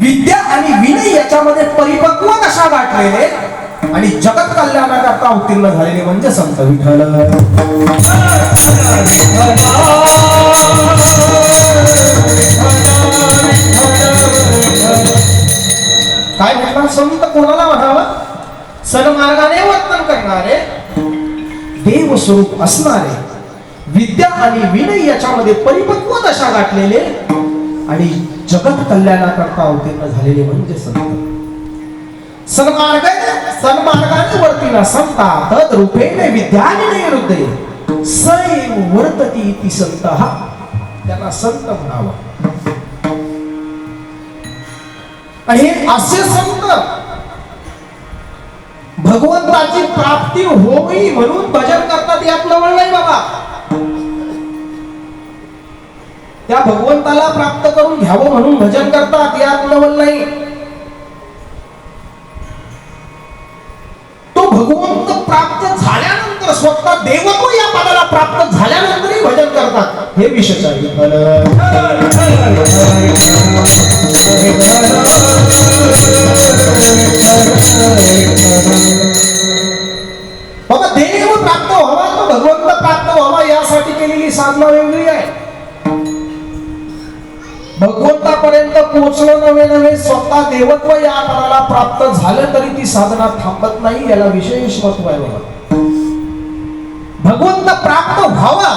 विद्या आणि विनय याच्यामध्ये परिपक्व कशा गाठलेले? आणि जगत कल्याणाकरता उत्तीर्ण झालेले म्हणजे संत विठ्ठल. काय म्हटलं संत कोणाला म्हणावं? सन्मार्गाने वर्तन करणारे देव स्वरूप असणारे विद्या आणि विनय याच्यामध्ये परिपक्व दशा गाठलेले? आणि जगत कल्याणाकरता अवतीर्ण झालेले म्हणजे संत. सन्मार्ग सन्मार्गाने न संता तद रूपेने विद्याने हृदय सैव वर्तती ती संत. हा त्यांना संत म्हणावा. आणि असे संत भगवंताची प्राप्ती होई म्हणून भजन करतात यात लवळ नाही बाबा. त्या भगवंताला प्राप्त करून घ्यावं म्हणून भजन करतात यात नवल नाही. तो भगवंत प्राप्त झाल्यानंतर स्वतः देवत्व या पदाला प्राप्त झाल्यानंतरही भजन करतात. हे विशेष आहे बाबा देव प्राप्त व्हावा तो भगवंत प्राप्त व्हावा यासाठी केलेली साधना वेगळी आहे. भगवंतापर्यंत पोहोचलं नव्हे नव्हे स्वतः देवत्व या मनाला प्राप्त झालं तरी ती साधना थांबत नाही याला विशेष महत्त्व आहे बघा. भगवंत प्राप्त व्हावा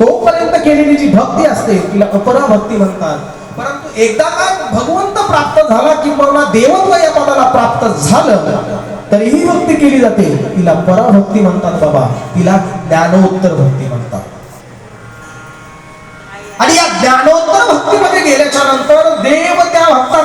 तोपर्यंत केलेली जी भक्ती असते तिला अपरा भक्ती म्हणतात. परंतु एकदा का भगवंत प्राप्त झाला किंवा देवत्व या पदाला प्राप्त झालं तरीही भक्ती केली जाते. तिला पराभक्ती म्हणतात बाबा. तिला ज्ञानोत्तर भक्ती म्हणतात. आणि या ज्ञानोत्तर भक्तीमध्ये गेल्याच्यानंतर देव त्या भक्ताचा